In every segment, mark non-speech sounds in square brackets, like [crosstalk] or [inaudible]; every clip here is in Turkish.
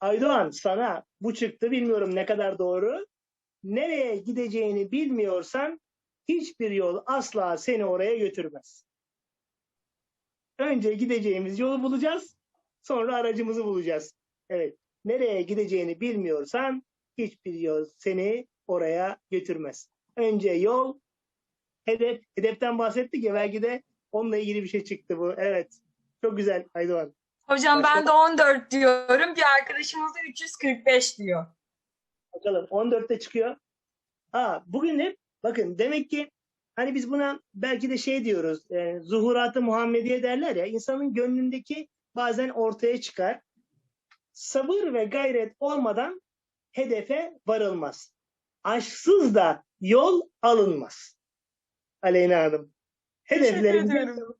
Aydoğan sana bu çıktı bilmiyorum ne kadar doğru. Nereye gideceğini bilmiyorsan hiçbir yol asla seni oraya götürmez. Önce gideceğimiz yolu bulacağız. Sonra aracımızı bulacağız. Evet. Nereye gideceğini bilmiyorsan hiçbir yol seni oraya götürmez. Önce yol, hedef. Hedeften bahsettik ya belki de onunla ilgili bir şey çıktı bu. Evet. Çok güzel Aydoğan. Hocam Başka? ben de 14 diyorum. Bir arkadaşımız da 345 diyor. Bakalım 14'te çıkıyor. Aa, bugün hep bakın demek ki hani biz buna belki de şey diyoruz e, zuhurat-ı Muhammediye derler ya insanın gönlündeki bazen ortaya çıkar. Sabır ve gayret olmadan hedefe varılmaz. Aşksız da yol alınmaz. Aleyna Hanım. Ediyorum.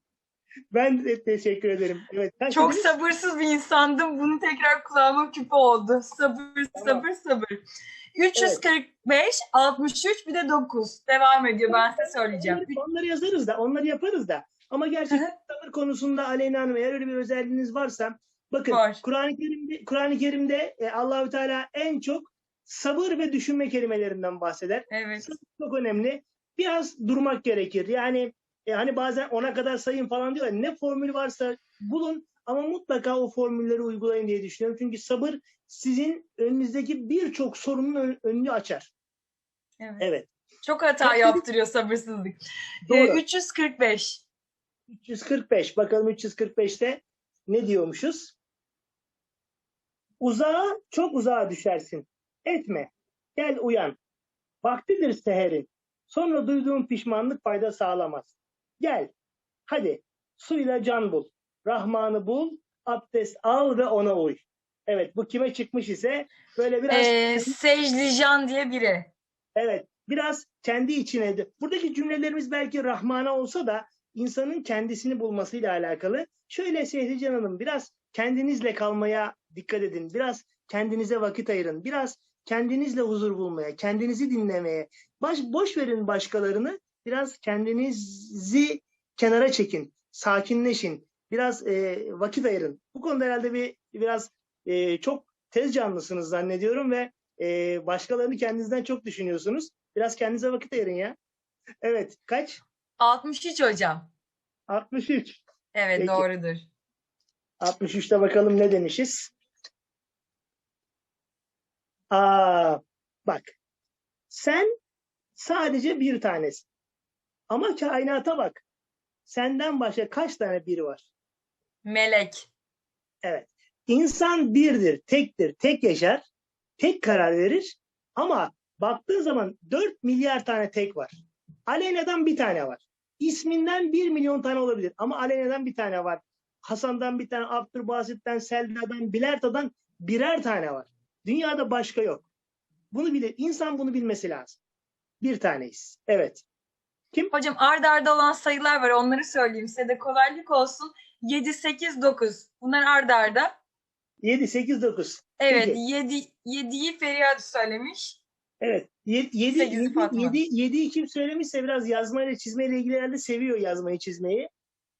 Ben de teşekkür ederim. Evet, Çok dediniz? sabırsız bir insandım. Bunu tekrar kulağıma küpe oldu. Sabır, Tamam. sabır, sabır. 345, 63 bir de 9. Devam ediyor. Ben size söyleyeceğim. Onları, onları yazarız da, onları yaparız da. Ama gerçekten sabır konusunda Aleyna Hanım eğer öyle bir özelliğiniz varsa bakın. Kur'an-ı Kerim'de Kur'an-ı Kerim'de e, Allahü Teala en çok sabır ve düşünme kelimelerinden bahseder. Evet. Sabır çok önemli. Biraz durmak gerekir. Yani e, hani bazen ona kadar sayın falan diyorlar. Ne formül varsa bulun ama mutlaka o formülleri uygulayın diye düşünüyorum. Çünkü sabır sizin önünüzdeki birçok sorunun ön- önünü açar. evet. Evet. Çok hata yaptırıyor sabırsızlık. Doğru. Ee, 345. 345. Bakalım 345'te ne diyormuşuz? Uzağa, çok uzağa düşersin. Etme. Gel uyan. Vaktidir seherin. Sonra duyduğun pişmanlık fayda sağlamaz. Gel. Hadi. Suyla can bul. Rahman'ı bul. Abdest al ve ona uy. Evet bu kime çıkmış ise böyle biraz Ee, Secdijan diye biri. Evet, biraz kendi içine. Buradaki cümlelerimiz belki Rahman'a olsa da insanın kendisini bulmasıyla alakalı. Şöyle Sehrican Hanım, biraz kendinizle kalmaya dikkat edin. Biraz kendinize vakit ayırın. Biraz kendinizle huzur bulmaya, kendinizi dinlemeye. Baş, boş verin başkalarını. Biraz kendinizi kenara çekin. Sakinleşin. Biraz e, vakit ayırın. Bu konuda herhalde bir biraz e, çok tez canlısınız zannediyorum ve e, başkalarını kendinizden çok düşünüyorsunuz. Biraz kendinize vakit ayırın ya. Evet. Kaç? 63 hocam. 63. Evet Peki. doğrudur. 63'te bakalım ne demişiz? Aa, bak. Sen sadece bir tanesin. Ama kainata bak. Senden başka kaç tane biri var? Melek. Evet. İnsan birdir, tektir, tek yaşar, tek karar verir. Ama baktığın zaman 4 milyar tane tek var. Aleyna'dan bir tane var. İsminden 1 milyon tane olabilir ama Aleyna'dan bir tane var. Hasan'dan bir tane, Abdülbasit'ten, Selda'dan, Bilerta'dan birer tane var. Dünyada başka yok. Bunu bilir. İnsan bunu bilmesi lazım. Bir taneyiz. Evet. Hocam arda arda olan sayılar var. Onları söyleyeyim size de kolaylık olsun. 7, 8, 9. Bunlar arda arda. 7, 8, 9. Evet. Peki. 7, 7'yi Feriha söylemiş. Evet. 7 Sekizi 7 Fatma. 7 7'yi kim söylemişse biraz yazmayla çizmeyle ilgili herhalde seviyor yazmayı çizmeyi.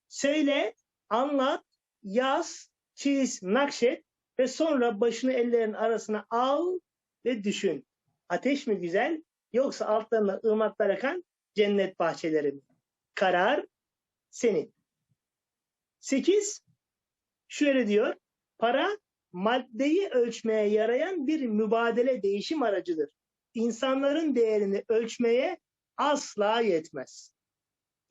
Söyle, anlat, yaz, çiz, nakşet ve sonra başını ellerin arasına al ve düşün. Ateş mi güzel yoksa altlarına ırmaklar akan cennet bahçeleri mi? Karar senin. 8 şöyle diyor. Para maddeyi ölçmeye yarayan bir mübadele değişim aracıdır insanların değerini ölçmeye asla yetmez.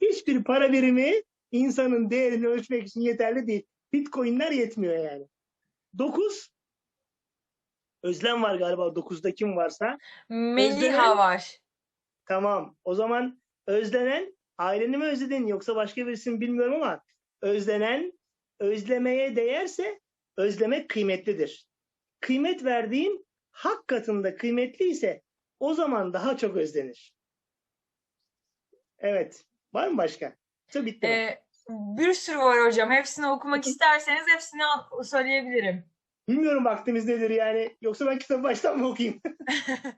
Hiçbir para birimi insanın değerini ölçmek için yeterli değil. Bitcoin'ler yetmiyor yani. 9 Özlem var galiba 9'da kim varsa. Meliha Özlem- var. Tamam. O zaman özlenen aileni mi özledin yoksa başka birisini bilmiyorum ama özlenen özlemeye değerse özlemek kıymetlidir. Kıymet verdiğin hak katında kıymetli ise o zaman daha çok özlenir. Evet. Var mı başka? Yoksa bitti? Ee, bir sürü var hocam. Hepsini okumak isterseniz hepsini söyleyebilirim. Bilmiyorum vaktimiz nedir yani. Yoksa ben kitabı baştan mı okuyayım? [laughs]